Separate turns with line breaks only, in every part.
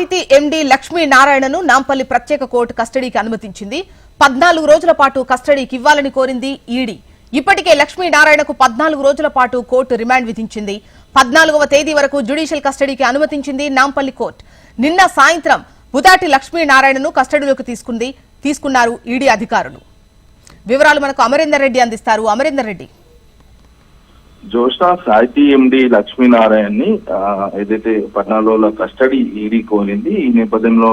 సాహితీ ఎండీ లక్ష్మీ నారాయణను నాంపల్లి ప్రత్యేక కోర్టు కస్టడీకి అనుమతించింది. పద్నాలుగు రోజుల పాటు కస్టడీకి ఇవ్వాలని కోరింది ఈడీ. ఇప్పటికే లక్ష్మీ నారాయణకు పద్నాలుగు రోజుల పాటు కోర్టు రిమాండ్ విధించింది. పద్నాలుగవ తేదీ వరకు జ్యుడిషియల్ కస్టడీకి అనుమతించింది నాంపల్లి కోర్టు. నిన్న సాయంత్రం బుదాటి లక్ష్మీ నారాయణను కస్టడీలోకి తీసుకుంది తీసుకున్నారు ఈడీ అధికారులు. వివరాలు మనకు అమరేందర్ రెడ్డి అందిస్తారు. అమరేందర్ రెడ్డి.
జోష్నా సాహితీ ఎండి లక్ష్మీనారాయణ్ని ఏదైతే పద్నాలుగులో కస్టడీ ఈడీ కోరింది ఈ నేపథ్యంలో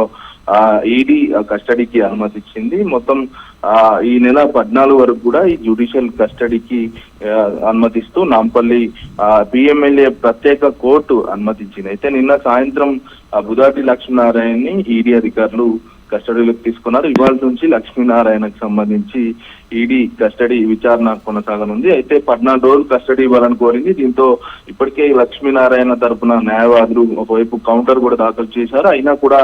ఈడీ కస్టడీకి అనుమతిచ్చింది. మొత్తం ఆ, ఈ నెల పద్నాలుగు వరకు కూడా ఈ జ్యుడిషియల్ కస్టడీకి అనుమతిస్తూ నాంపల్లి పిఎంఎల్ఏ ప్రత్యేక కోర్టు అనుమతించింది. అయితే నిన్న సాయంత్రం బుధాటి లక్ష్మీనారాయణ్ని ఈడీ అధికారులు కస్టడీలోకి తీసుకున్నారు. ఇవాళ నుంచి లక్ష్మీనారాయణకు సంబంధించి ఈడీ కస్టడీ విచారణ కొనసాగనుంది. అయితే పద్నాలుగు రోజులు కస్టడీ ఇవ్వాలని కోరింది. దీంతో ఇప్పటికే లక్ష్మీనారాయణ తరపున న్యాయవాదులు ఒకవైపు కౌంటర్ కూడా దాఖలు చేశారు. అయినా కూడా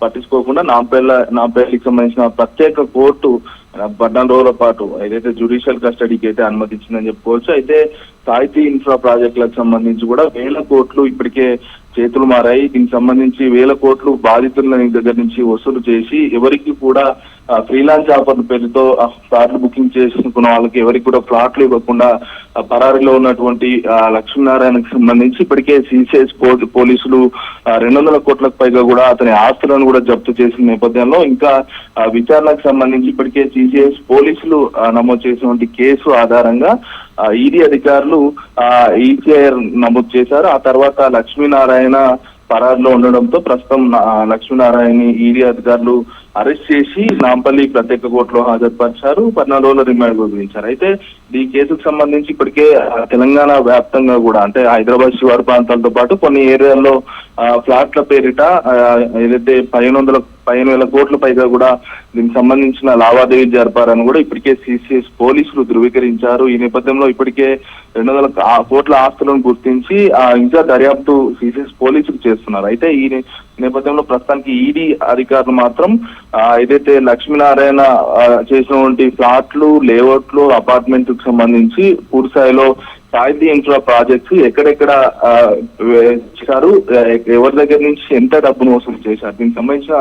పట్టించుకోకుండా నాంపల్లి నాంపల్లికి సంబంధించిన ప్రత్యేక కోర్టు పద్నాలుగు రోజుల పాటు ఏదైతే జ్యుడిషియల్ కస్టడీకి అయితే అనుమతించిందని చెప్పుకోవచ్చు. అయితే సాహితీ ఇన్ఫ్రా ప్రాజెక్టులకు సంబంధించి కూడా వేల కోట్లు ఇప్పటికే చేతులు మారాయి. దీనికి సంబంధించి వేల కోట్లు బాధితుల దగ్గర నుంచి వసూలు చేసి ఎవరికి కూడా ఫ్రీలాన్స్ ఆఫర్ పేరుతో ఫ్లాట్లు బుకింగ్ చేసుకున్న వాళ్ళకి ఎవరికి కూడా ఫ్లాట్లు ఇవ్వకుండా పరారీలో ఉన్నటువంటి లక్ష్మీనారాయణకు సంబంధించి ఇప్పటికే సిసిఎస్ పోలీసులు రెండు వందల కోట్లకు పైగా కూడా అతని ఆస్తులను కూడా జప్తు చేసిన నేపథ్యంలో ఇంకా విచారణకు సంబంధించి ఇప్పటికే సిసిఎస్ పోలీసులు నమోదు చేసినటువంటి కేసు ఆధారంగా ఈడీ అధికారులు ఈసీఐఆర్ నమోదు చేశారు. ఆ తర్వాత లక్ష్మీనారాయణ పరారులో ఉండడంతో ప్రస్తుతం లక్ష్మీనారాయణ ఈడీ అధికారులు అరెస్ట్ చేసి నాంపల్లి ప్రత్యేక కోర్టులో హాజరుపరిచారు. పద్నాలుగు రోజుల రిమాండ్ విధించారు. అయితే ఈ కేసుకు సంబంధించి ఇప్పటికే తెలంగాణ వ్యాప్తంగా కూడా అంటే హైదరాబాద్ శివారు ప్రాంతాలతో పాటు కొన్ని ఏరియాల్లో ఆ, ఫ్లాట్ల పేరిట ఏదైతే పదిహేను వందల పదిహేను వేల కోట్ల పైగా కూడా దీనికి సంబంధించిన లావాదేవీలు జరిపారని కూడా ఇప్పటికే సిసిఎస్ పోలీసులు ధృవీకరించారు. ఈ నేపథ్యంలో ఇప్పటికే రెండు వందల కోట్ల ఆస్తులను గుర్తించి ఆ ఇంకా దర్యాప్తు సిసిఎస్ పోలీసులు చేస్తున్నారు. అయితే ఈ నేపథ్యంలో ప్రస్తుతానికి ఈడీ అధికారులు మాత్రం ఏదైతే లక్ష్మీనారాయణ చేసినటువంటి ఫ్లాట్లు లేఅవుట్లు అపార్ట్మెంట్కు సంబంధించి పూర్తి స్థాయిలో సాహితీ ఇన్ఫ్రా ప్రాజెక్ట్స్ ఎక్కడెక్కడ చేశారు ఎవరి దగ్గర నుంచి ఎంత డబ్బును వసూలు చేశారు? దీనికి సంబంధించిన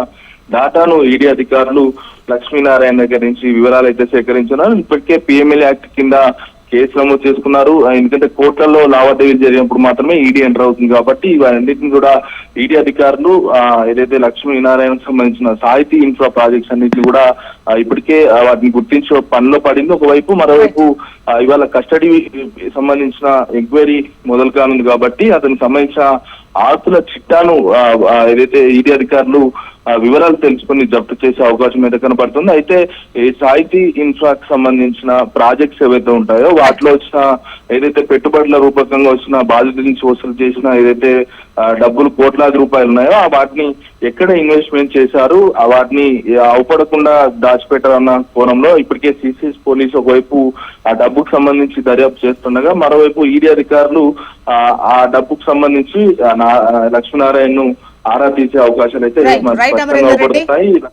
డాటాను ఈడీ అధికారులు లక్ష్మీనారాయణ దగ్గర నుంచి వివరాలు అయితే సేకరించున్నారు ఇప్పటికే పిఎంఎల్ యాక్ట్ కింద కేసు నమోదు చేసుకున్నారు. ఎందుకంటే కోర్టులలో లావాదేవీలు జరిగినప్పుడు మాత్రమే ఈడీ ఎంటర్ అవుతుంది కాబట్టి ఇవన్నింటిని కూడా ఈడీ అధికారులు ఏదైతే లక్ష్మీనారాయణకు సంబంధించిన సాహితీ ఇన్ఫ్రా ప్రాజెక్ట్స్ అన్నింటినీ కూడా ఇప్పటికే వాటిని గుర్తించే పనిలో పడింది. ఒకవైపు మరోవైపు ఇవాళ కస్టడీ సంబంధించిన ఎంక్వైరీ మొదలు కానుంది కాబట్టి అతనికి సంబంధించిన ఆస్తుల చిట్టాను ఏదైతే ఈడీ అధికారులు వివరాలు తెలుసుకుని జప్తు చేసే అవకాశం అయితే కనపడుతుంది. అయితే ఈ సాహితీ ఇన్ఫ్రాకి సంబంధించిన ప్రాజెక్ట్స్ ఏవైతే ఉంటాయో వాటిలో వచ్చిన ఏదైతే పెట్టుబడుల రూపకంగా వచ్చిన బాధ్యత నుంచి వసూలు చేసిన ఏదైతే డబ్బులు కోట్లాది రూపాయలు ఉన్నాయో ఆ వాటిని ఎక్కడ ఇన్వెస్ట్మెంట్ చేశారు ఆ వాటిని అవపడకుండా దాచిపెట్టారన్న కోణంలో ఇప్పటికే సిసిఎస్ పోలీసు ఒకవైపు ఆ డబ్బుకు సంబంధించి దర్యాప్తు చేస్తుండగా మరోవైపు ఈడీ అధికారులు ఆ, డబ్బుకు సంబంధించి లక్ష్మీనారాయణను ఆరా తీసే అవకాశాలు అయితే స్పష్టంగా